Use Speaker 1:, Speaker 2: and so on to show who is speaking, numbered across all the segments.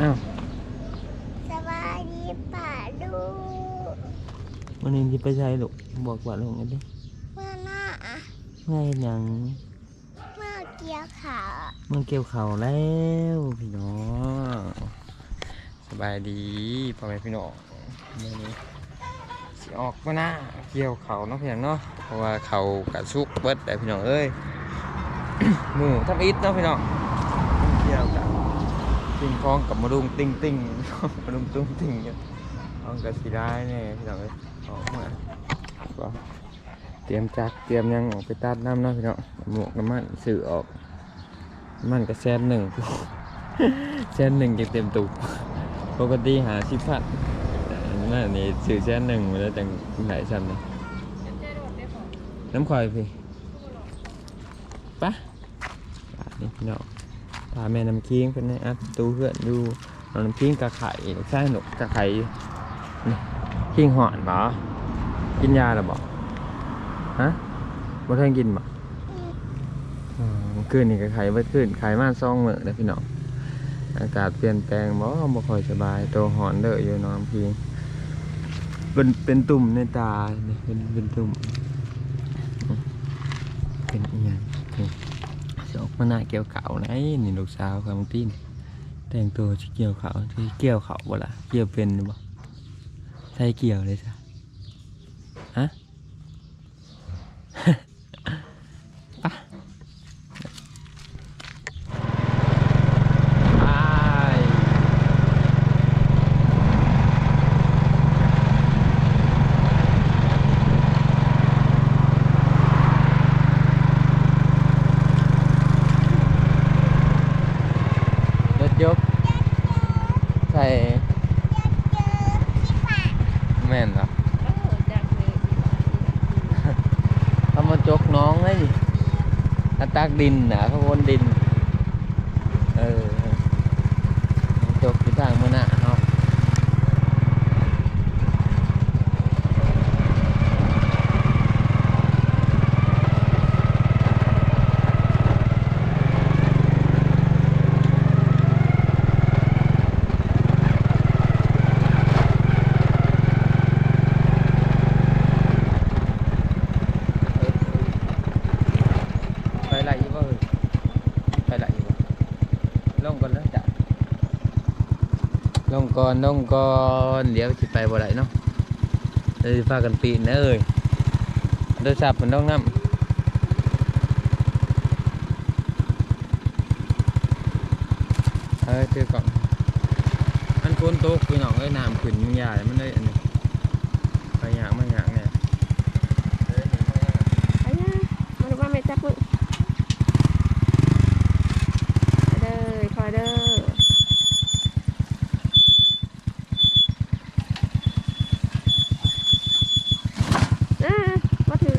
Speaker 1: อ้าว
Speaker 2: สบายดีป่าดู
Speaker 1: วันนี้ที่ไปใช้ลูกบอกว่าลงกันดิ
Speaker 2: เมื่อหน้าอะ
Speaker 1: ง่ายยัง
Speaker 2: เมื่อเกี่ยวขา
Speaker 1: เมื่อเกี่ยวเขาวแล้วพี่น้องสบายดีพ่อแม่พี่น้องมื่อนี้สิออกมาหน้าเกี่ยวเขาวเนาะพี่น้องเนาะเพราะว่าเขากระซุกเบิดแต่พี่น้องเอ้ยหมูทำอิฐเนาะพี่น้องเกี่ยว กับติงพองกับมารุงติงติงมารุงตุ้งติงเนี่ยเอากระสีได้เนี่ยพี่น้องเอ้ยออกมาก็เตรียมจักเตรียมยังออกไปตัดน้ำนะพี่น้องหมวกน้ำมันสื่อออกมันก็แสนหนึ่งแสนหนึ่งเก็บเต็มตุกปกติหาสิพันนั่นนี่ซื้อแสนหนึ่งมาแล้วจังไหนชั้นนะน้ำข่อยพี่ปะอะนี่พี่น้อง พาแม่น้ำคิงเป็นไงอัดตู้เพื่อนดูน้ำคิงกะไข่ใช่หนุกกะไข่คิงหอนบ่กินยาหรือบ่ฮะบ่ทันกินบ่อืมคืนนี่ก็ไข่บิดขึ้นไข่มาซองเมื้อเด้พี่น้องอากาศเปลี่ยนแปลงบ่บ่ค่อยสบายตัวหอนเด้ออยู่น้องพี่เป็นเป็นตุ่มในตานี่เป็นเป็นตุ่มอืมเป็นอีหยัง นี่สิออกมาหน้าเกี่ยวเขาไหนนี่ลูกสาวของตีนแต่งตัวสิเกี่ยวเขาวสิเกี่ยวเขาบ่ล่ะเกี่ยวเป็นบ่ใช่เกี่ยวเลยจ้ะฮะ ไปรถยกใส่
Speaker 2: เจอที่ป่า
Speaker 1: แม่นเหรอเขามาจกน้องไอ้อาตาก ดินนะข้างบนดิน เออจบที่ทางมือหน้าเขา ไหลอยู่บ่เฮ้ยไปไหลอยู่บ่ลงก่อนแล้วจ้ะลงก่อนลงก่อนเดี๋ยวสิไปบ่ได้เนาะเดี๋ยวสิพากันปีนนะเอ้ยโดยสับมันต้องน้ำเอ้ยคือก่อนมันฝนตกพี่น้องเอ้ยน้ำขึ้นมันใหญ่มันเลยอันนี้ไปหยางมาหยางเนี่ยเอ้ยเห็นไหมอะ
Speaker 3: ไปนะมาดูว่าแม่จับมือไปเด้อคอยเด้ออ่ามาถือ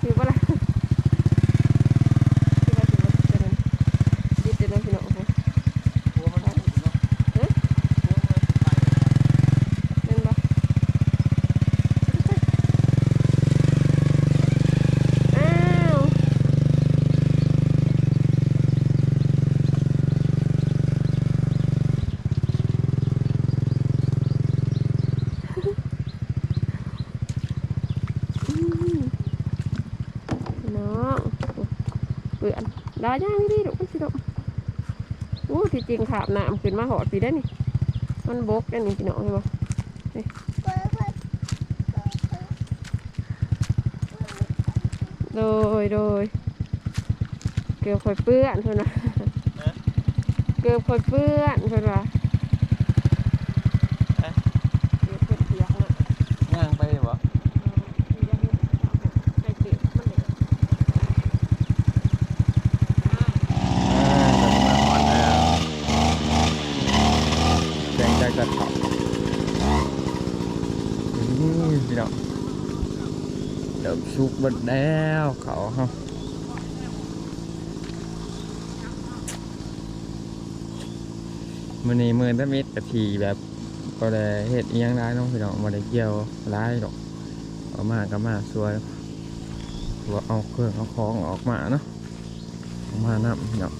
Speaker 3: ถือบ่ล่ะถือว่าถือว่าถือว่าดิบเดี๋ยวน้องพี่น้องโอ้โห
Speaker 1: หัวมันพุ่งเนาะ
Speaker 3: เอ๊ะ
Speaker 1: หัวมันไป
Speaker 3: เป็นบ่อ้าว อืมน้องเปื่อนดาย่างนี่ลูกมันสิลูกโอ้ ที่จริงขาบน้ำขึ้นมาหอดปีได้อนี่ มันบกได้อนี่พี่น้องเห็นบ่
Speaker 2: เปิดเปิดเปิดเปิด
Speaker 3: โดยโดยเกือบค่อยเปื้อนเพิ่นว่าเกือบค่อยเปื้อนเพิ่นว่าเกือบเพิ่นเปียกน่ะ
Speaker 1: ย่างไปบ่
Speaker 3: ใส่เปียกมันเลย
Speaker 1: แดงใจกัดเขาพี่น้องเดิม สุกเบัดแล้วเขาเฮามันนี้มื้อตะมิดกะทีแบบก็ได้เฮ็ดอียังร้ายน้องพี่น้องมาได้เกี่ยวร้ายดอกเอามาก็มาสวยว่าเอาเครื่องเอาของออกมาเนาะออกมานํพี่น้อง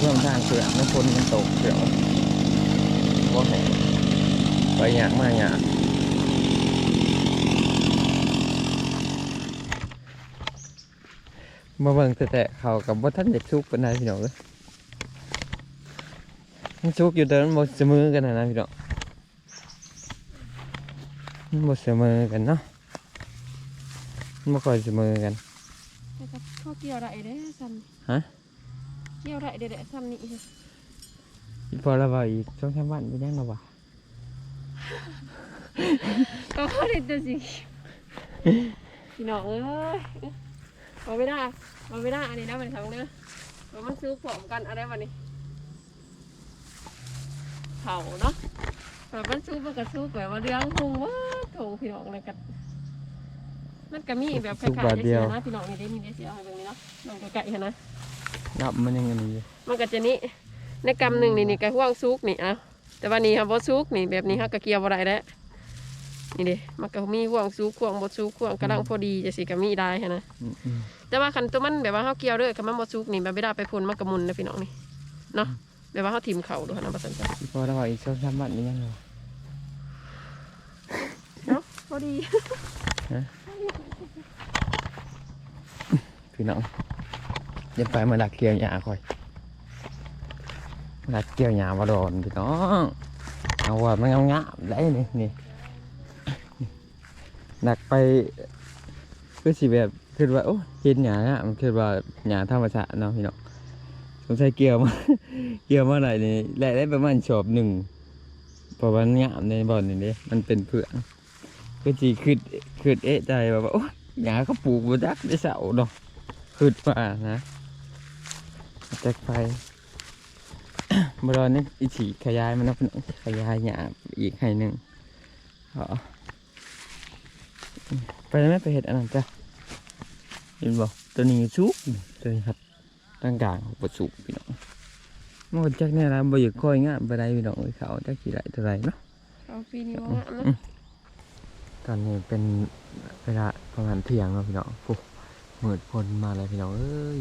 Speaker 1: เพิ่มทางเสือน้ำฝนมันตกเสือว่าแห้งไปหยางมาหยางมาเบิ่งแต่แต่เขากับว่าท่านเด็กซุกเป็นไงพี่น้องเลยมันซุกอยู่แต่มันหมดเสมอกันนะนะพี่น้องมันหมดเสมอกันเนาะมันบ่ค่อยเสมอกัน
Speaker 3: แต่ก็เขาเกี่ยวได้เด้ซ้ำ
Speaker 1: ฮะ
Speaker 3: เกี่ยวได้เด้อซ้ำนี่
Speaker 1: อีพอเราว่าอีกช่องแค่บ้านไปยังเราวะ
Speaker 3: ก็เขาเด็ดตัวสิพี่น้องเอ้ยมาไม่ได้มาไม่ได้อันนี้นะมันทั้งเนื้อมามันซื้อผอมกันอะไรวันนี้เผาเนาะแบบมันซุปมันก็ซุปแบบว่าเรื่องพุงว่าโถพี่น้องเลยกันมันก็มีแบบคล้ายๆจะเสียนะพี่น้องนี่ได้นี่ได้เสียอะไรแบบนี้เนาะลองไก่ๆนะ
Speaker 1: นับมันยังไงอยู่
Speaker 3: มันก็จะนี้ในกำหนึ่งนี่นี่ก็ห่วงซุกนี่อะแต่ว่านี่ครับบ่ซุกนี่แบบนี้ฮะก็เกี่ยวบ่ได้แล้วนี่เด้มันก็มีห่วงซุกห่วงบ่ซุกห่วงกำลังพอดีจะสิก็มีได้หั้นนะ
Speaker 1: อืมอืม
Speaker 3: แต่ว่าคันตัวมันแบบว่าเฮาเกี่ยวเด้อคันมันบ่ซุกนี่แบบไม่ได้ไปพ่นมันก็มุนนะพี่น้องนี่เนาะแบบว่าเฮาถิ่มเขาดูหั่นนะบ่ซั่นจ้ะ
Speaker 1: อีพอเราว่าอีกช่องแค่บ้านไปยังเราวะ
Speaker 3: เนาะพอดี
Speaker 1: พี่น้อง อยังไปมาดักเกี่ยวหญ้าคอยมาดักเกี่ยวหญ้ามาโดนพี่น้องเอาว่ามันงามๆได้นี่นี่ดักไปคือสิแบบคือว่าโอ้เห็นหญ้าอะมันคือว่าหญ้าธรรมชาติเนาะพี่น้องสงสัยเกี่ยวมาเกี่ยวมาไหนนี่ได้ได้ประมาณชอบหนึ่งเพราะว่าหญ้าในบ่อนนี่เด้มันเป็นเพื่อนก็จีคือคือเอะใจว่าโอ้หญ้าเขาปลูกบนดักได้เสาเนาะคือว่านะ แตกไฟบรอนนี่อีฉีขยายมันนะพี่น้องขยายหญ้าอีกให้หนึ่งเอาไปแล้วไหม่ไปเห็ดอันนั้นจ้ะเห็นบ่ตัวนี้สุกนี่ตัวนี้ครับตั้งกลางบดสุกพี่น้องมันก็จักแน่ละบ่อยากคอยงามไปได้พี่น้องเอ้ยเขาจักกี่ไรเท่าไรเนาะ
Speaker 3: เอาปีนี้ว่างามนะ
Speaker 1: ตอนนี้เป็นเวลาประมาณเที่ยงแล้วพี่น้องปุ๊บมืดพลมาเลยพี่น้องเอ้ย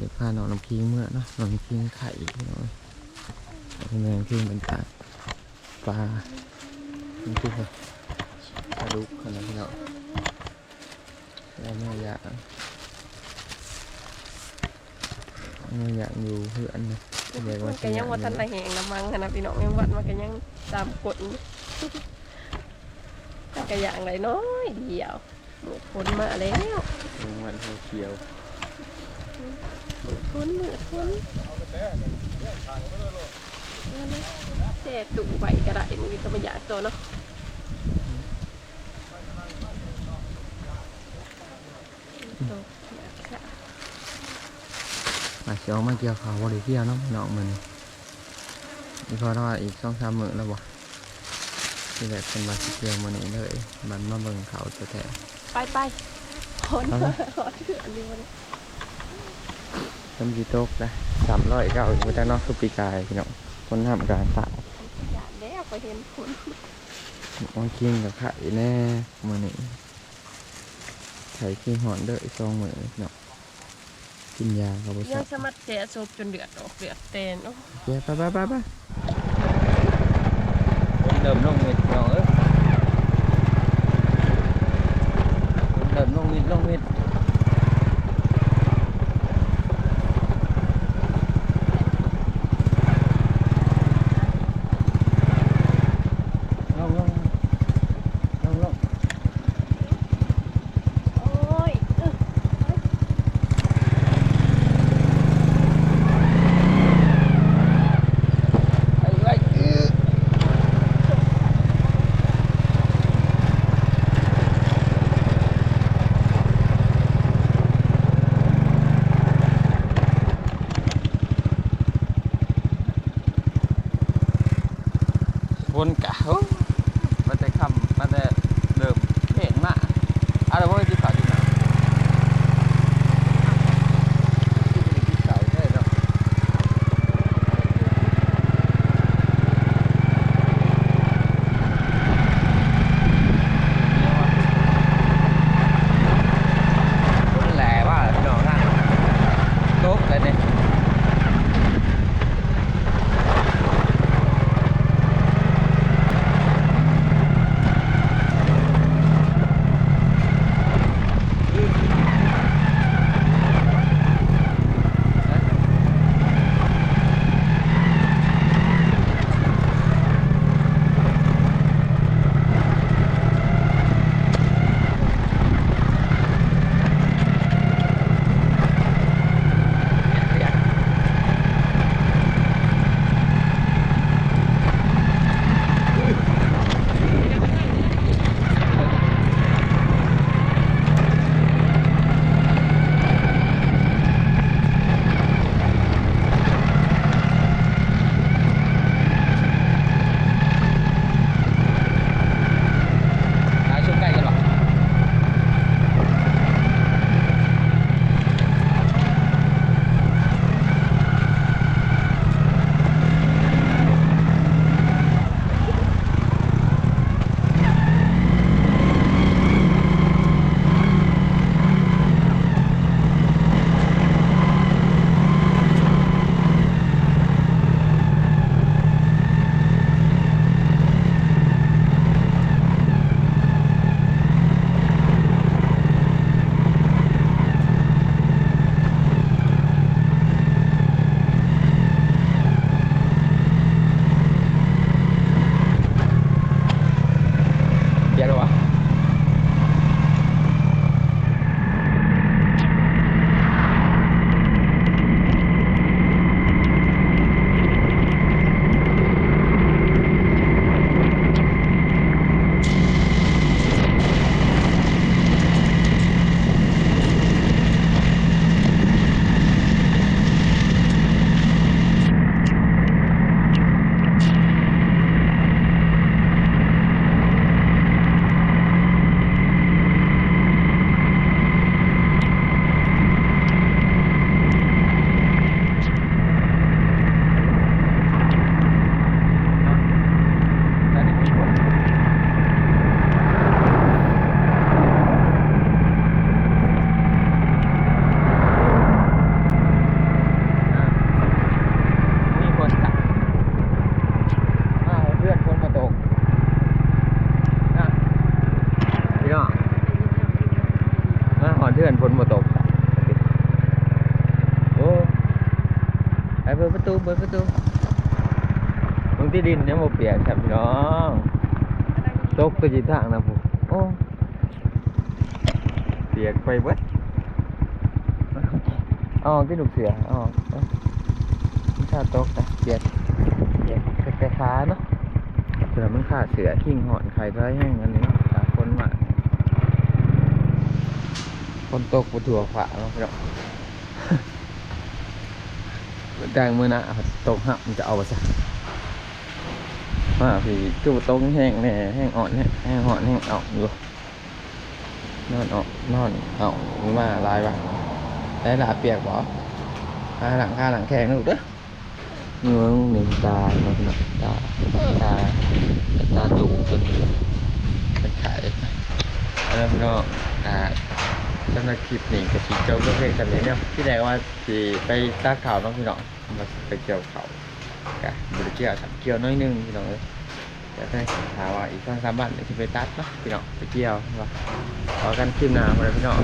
Speaker 1: เสียผ้าน้องน้ำพิงเมื่อนาะน้องน้ำพิงไข่พี่น้องเอ้ยเอาแมงพิงเป็นตาปลาเป็นที่ปลาดุกขนาดพี่น้องแล้วแม่อยากแม่อยากอยู่เพื่อนนะเรียกว่า
Speaker 3: มันก็ยังว่าทันตะแหงน้ำมังนนะพี่น้องยังวัดมันก็ยังตามกฎแต่ก็อย่างไรน้อยเดียวหมดผลมาแล้ว
Speaker 1: ลงวันเขียว
Speaker 3: คนเหมือนคนแช่ตุ่ใบก็ได้มันก็ไม่อยากตัวเนาะ
Speaker 1: มาเชียวมาเกี่ยวเขาวบริเที่ยวเนาะน้องมันนี่พอเราอีกสองสามมือแล้วบ่ที่แบบเป็นมาเกี่ยวมันนี่เลยมันมาเบิ่งเขาจะแท้
Speaker 3: ไปไปคน
Speaker 1: เอาละ
Speaker 3: ขอถืออันนี้ น
Speaker 1: ๆต้นจีโต๊กนะสามร้อยเก้าอยู่แต่นอกคือปีกายพี่น้องคนทำการตัด
Speaker 3: อยากแล้วไปเห็นคน
Speaker 1: มองคิงกับไข่แน่มือนี่ไข่คิงหอนเด้ออีกสองมือเนาะกินยาเขาบ่ช
Speaker 3: ยั
Speaker 1: องบ
Speaker 3: สามารถแช่ศพจนเดือดออกเดือดเตนโอ้
Speaker 1: โอเคไปไปไปไปเดิมลงมิดน้องเอ้ยเดิมลงมิดลงมิดลงลงลงลง
Speaker 3: โอ้ยอึ๊ะ
Speaker 1: ไปไปเออว นกะโอ้มาแต่คำมาแต่ ปิดประตูมึงที่ดินเนี่ยโมเปียกครับพี่น้องตกไปจีทางนะผมโอ้เปียกไปเบิดอ๋อที่ลูกเสืออ๋อถ้าตกนะเปียกเปียกแต่ขาเนาะเสือมันขาดเสือทิ้งหอนไข่ไรแห้งอันนี้เนาะตากคนมากคนตกบนถั่วขวาเนาะ พี่น้องดังมือหนะตกหักมันจะเอาไปซะมาพี่จู่ตรงแห้งแน่แห้งอ่อนแห้งแห้งอ่อนแห้งเอาอยู่นอนออกนอนเอามาลายปะได้ลาเปียกบ่ขาหลังขาหลังแข็งนะลูกเด้อเงื้องหนึ่งตาเนาะพี่น้องตาตาตาจุกจนเป็นไข่แล้วพี่น้องอ่า สำหรับคลิปนี้ก็สิเจ้าก็เพ่งกันเลยเนี่ยที่ไหนว่าสีไปตากข่าวน้องพี่น้องมาไปเกี่ยวเขากะบริเกี่ยวสับเกี่ยวน้อยนึงพี่น้องเลยแต่ได้ถามว่าอีกสองสามวันเดี๋ยวสิไปตัดเนาะพี่น้องไปเกี่ยวว่าขอกันคลิปหน้ามาเลยพี่น้อง